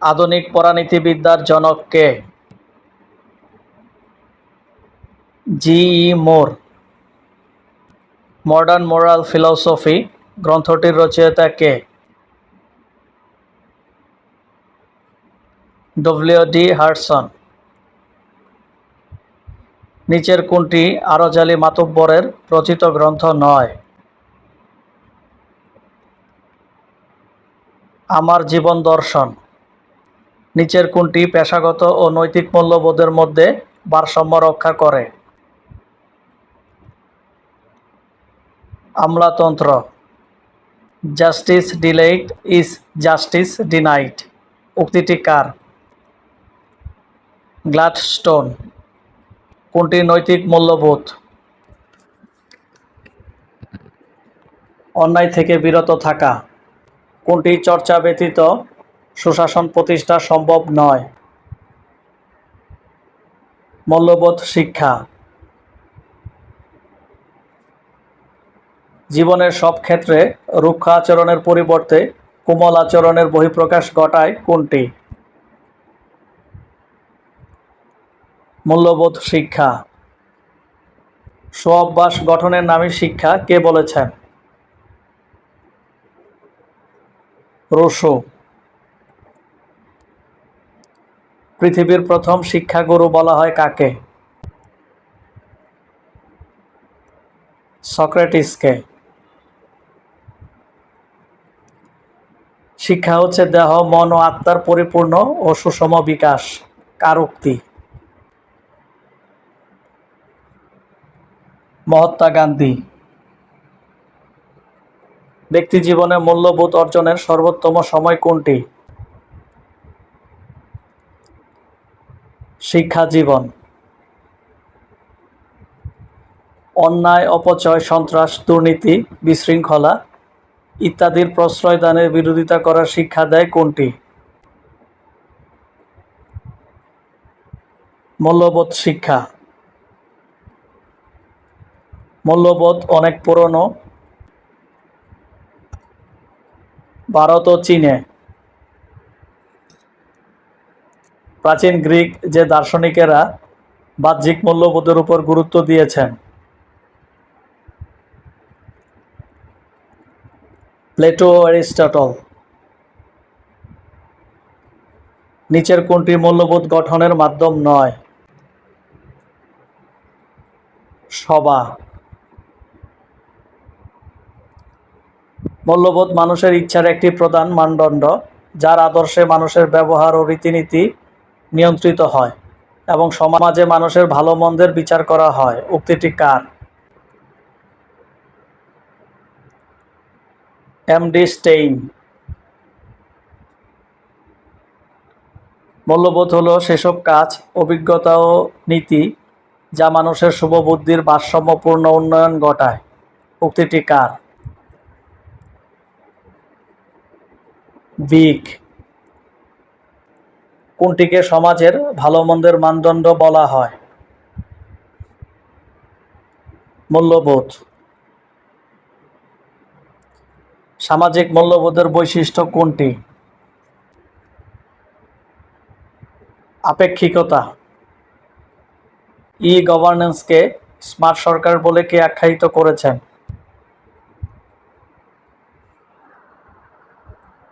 আধুনিক পরানীতিবিদ্যার জনক কে? G E Moore. Modern moral philosophy গ্রন্থটির রচয়িতা কে? W D Hartson. নিচের কোনটি আরজালি মাতব্বরের রচিত গ্রন্থ নয়? আমার জীবন দর্শন। নিচের কোনটি পেশাগত ও নৈতিক মূল্যবোধের মধ্যে ভারসাম্য রক্ষা করে। আমলাতন্ত্র। Justice delayed is justice denied উক্তিটি কার? গ্লাডস্টোন কোনটি নৈতিক মূল্যবোধ? অন্যায় থেকে বিরত থাকা। কোনটি চর্চা ব্যতীত সুশাসন প্রতিষ্ঠা সম্ভব নয়। মূল্যবোধ শিক্ষা। জীবনের সব ক্ষেত্রে রুক্ষ আচরণের পরিবর্তে কোমল আচরণের বহিঃপ্রকাশ ঘটায় কোনটি? মূল্যবোধ শিক্ষা। স্বঅভ্যাস গঠনের নামে শিক্ষা কে বলেছেন? রুশো। পৃথিবীর প্রথম শিক্ষাগুরু বলা হয় কাকে? সক্রেটিসকে। শিক্ষা হচ্ছে দেহ, মন ও আত্মার পরিপূর্ণ ও সুষম বিকাশ কার উক্তি মহাত্মা গান্ধী। ব্যক্তি জীবনে মূল্যবোধ অর্জনের সর্বোত্তম সময় কোনটি? শিক্ষা জীবন। অন্যায়, অপচয়, সন্ত্রাস, দুর্নীতি, বিশৃঙ্খলা ইত্যাদির প্রশ্রয়দানের বিরোধিতা করার শিক্ষা দেয় কোনটি? মূল্যবোধ শিক্ষা। মূল্যবোধ অনেক পুরনো। ভারত ও চীনে প্রাচীন গ্রিক যে দার্শনিকেরা বাহ্যিক মূল্যবোধের উপর গুরুত্ব দিয়েছেন, প্লেটো, অ্যারিস্টটল, নিচের কোনটি মূল্যবোধ গঠনের মাধ্যম নয়? সভা। মূল্যবোধ মানুষের ইচ্ছার একটি প্রধান মানদণ্ড, যার আদর্শে মানুষের ব্যবহার ও রীতিনীতি নিয়ন্ত্রিত হয় এবং সমাজে মানুষের ভালো মন্দের বিচার করা হয়। উক্তিটি কার? MD Steyn. মূল্যবোধ হলো সেসব কাজ, অভিজ্ঞতা ও নীতি যা মানুষের শুভবুদ্ধির ভারসাম্যপূর্ণ উন্নয়ন ঘটায়। উক্তিটি কার? বিক কোনটিকে সমাজের ভালো মন্দের মানদণ্ড বলা হয়? মূল্যবোধ। সামাজিক মূল্যবোধের বৈশিষ্ট্য কোনটি? আপেক্ষিকতা। ই গভর্নেন্সকে স্মার্ট সরকার বলে কে আখ্যায়িত করেছেন?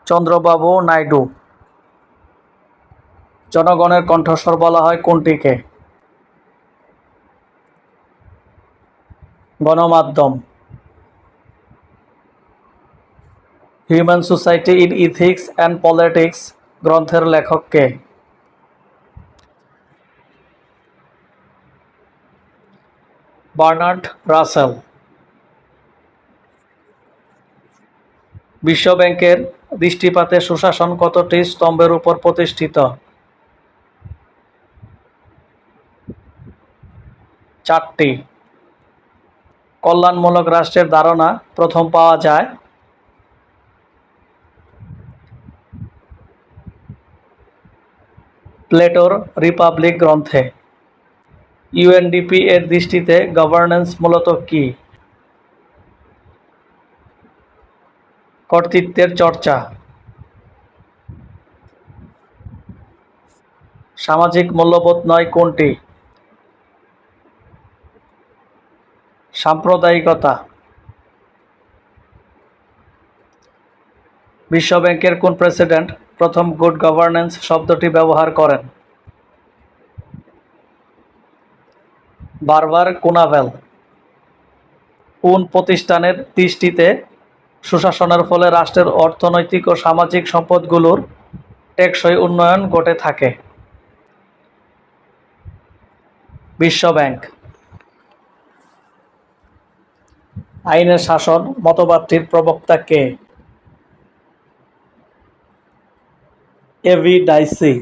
চন্দ্রবাবু নাইডু। জনগণের কণ্ঠস্বর বলা হয় কোনটিকে? গণমাধ্যম। Human society in ethics and politics গ্রন্থের লেখককে বার্নার্ড রাসেল। বিশ্বব্যাংকের দৃষ্টিপাতে সুশাসন কতটি স্তম্ভের উপর প্রতিষ্ঠিত? চারটি। কল্যাণমূলক রাষ্ট্রের ধারণা প্রথম পাওয়া যায় প্লেটোর রিপাবলিক গ্রন্থে। ইউএনডিপি এর দৃষ্টিতে গভর্নেন্স মূলত কি? কর্তৃত্বের চর্চা। সামাজিক মূল্যবোধ নয় কোনটি? সাম্প্রদায়িকতা। বিশ্ব ব্যাংকের কোন প্রেসিডেন্ট প্রথম গুড গভর্নেন্স শব্দটি ব্যবহার করেন? বারবার কোনাভেল। কোন প্রতিষ্ঠানের দৃষ্টিতে সুশাসনের ফলে রাষ্ট্রের অর্থনৈতিক ও সামাজিক সম্পদগুলোর টেকসই উন্নয়ন ঘটে থাকে? বিশ্ব আইনের শাসন মতবাদটির প্রবক্তা কে? AV Dicey.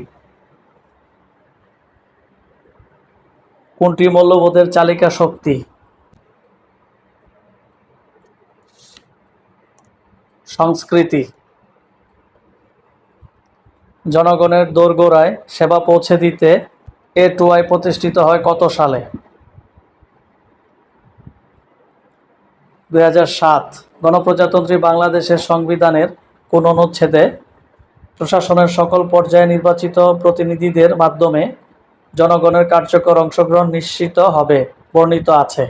কোনটি মূল্যবোধের চালিকা শক্তি? সংস্কৃতি। জনগণের দোরগোড়ায় সেবা পৌঁছে দিতে এ টুআই প্রতিষ্ঠিত হয় কত সালে? দুই গণপ্রজাতন্ত্রী বাংলাদেশের সংবিধানের কোন অনুচ্ছেদে প্রশাসনের সকল পর্যায়ে নির্বাচিত প্রতিনিধিদের মাধ্যমে জনগণের কার্যকর অংশগ্রহণ নিশ্চিত হবে, বর্ণিত আছে।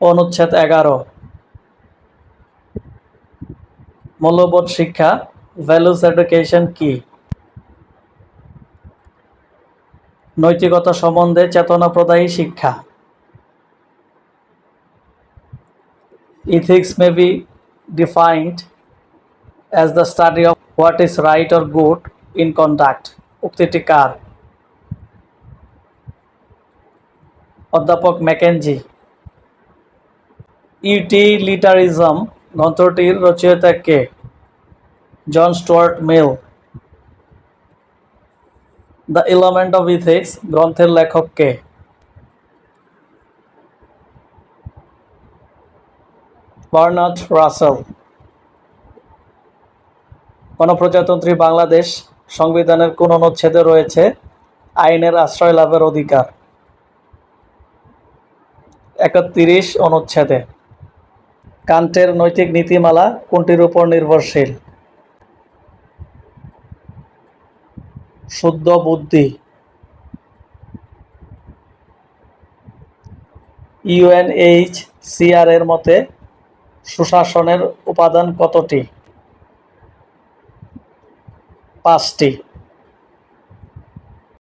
অনুচ্ছেদ এগারো। মূল্যবোধ শিক্ষা ভ্যালুস এডুকেশন কি? নৈতিকতা সম্বন্ধে চেতনা প্রদায়ী শিক্ষা। Ethics may be defined as the study of what is right or good in conduct. উক্তিটি কার? অধ্যাপক ম্যাকেনজি। ইউটিলিটারিজম, গ্রন্থটির রচয়িতা কে? John Stuart Mill. The element of ethics গ্রন্থের লেখক কে? বার্নার্ড রাসেল। গণপ্রজাতন্ত্রী বাংলাদেশ সংবিধানের কোন অনুচ্ছেদে রয়েছে আইনের আশ্রয় লাভের অধিকার? একত্রিশ অনুচ্ছেদে। কান্টের নৈতিক নীতিমালা কোনটির উপর নির্ভরশীল? শুদ্ধ বুদ্ধি। ইউএনএইচ সিআর এর মতে সুশাসনের উপাদান কতটি? পাঁচটি।